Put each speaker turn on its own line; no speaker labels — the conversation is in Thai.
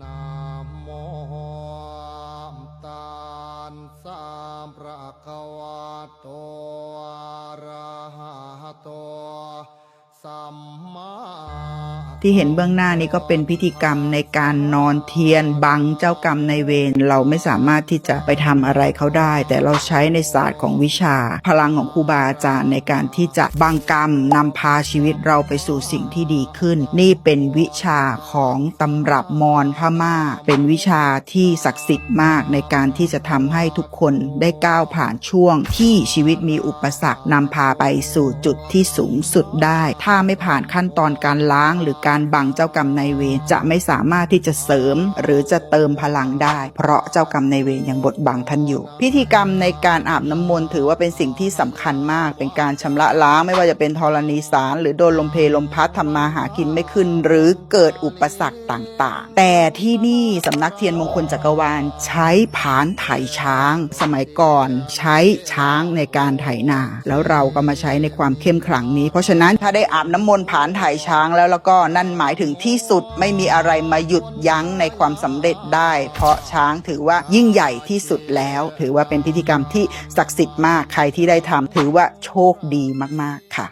นามโมมตาลสามพระกวาโตอรหะโตสัมมา
ที่เห็นเบื้องหน้านี้ก็เป็นพิธีกรรมในการนอนเทียนบังเจ้ากรรมในเวรเราไม่สามารถที่จะไปทำอะไรเขาได้ แต่เราใช้ในศาสตร์ของวิชา พลังของครูบาอาจารย์ในการที่จะบังกรรมนำพาชีวิตเราไปสู่สิ่งที่ดีขึ้น นี่เป็นวิชาของตำรับมอญพม่า เป็นวิชาที่ศักดิ์สิทธิ์มากในการที่จะทำให้ทุกคนได้ก้าวผ่านช่วง ที่ชีวิตมีอุปสรรคนำพาไปสู่จุดที่สูงสุดได้ ถ้าไม่ผ่านขั้นตอนการล้างหรือการบังเจ้ากรรมนายเวรจะไม่สามารถที่จะเสริม หรือจะเติมพลังได้ เพราะเจ้ากรรมนายเวรยังบดบังท่านอยู่ พิธีกรรมในการอาบน้ำมนต์ถือว่าเป็นสิ่งที่สำคัญมาก เป็นการชำระล้างไม่ว่าจะเป็นธรณีสาร หรือโดนลมเพลลมพัดทำมาหากินไม่ขึ้น หรือเกิดอุปสรรคต่างๆ แต่ที่นี่สำนักเทียนมงคลจักรวาลใช้ผานไถช้าง สมัยก่อนใช้ช้างในการไถนา แล้วเราก็มาใช้ในความเข้มขลังนี้ เพราะฉะนั้นถ้าได้อาบน้ำมนต์ผานไถช้างแล้วแล้วก็นั่นหมายถึงที่สุดไม่มีอะไรมาหยุดยั้งในความสำเร็จได้ เพราะช้างถือว่ายิ่งใหญ่ที่สุดแล้ว ถือว่าเป็นพิธีกรรมที่ศักดิ์สิทธิ์มากใครที่ได้ทำถือว่าโชคดีมากๆค่ะ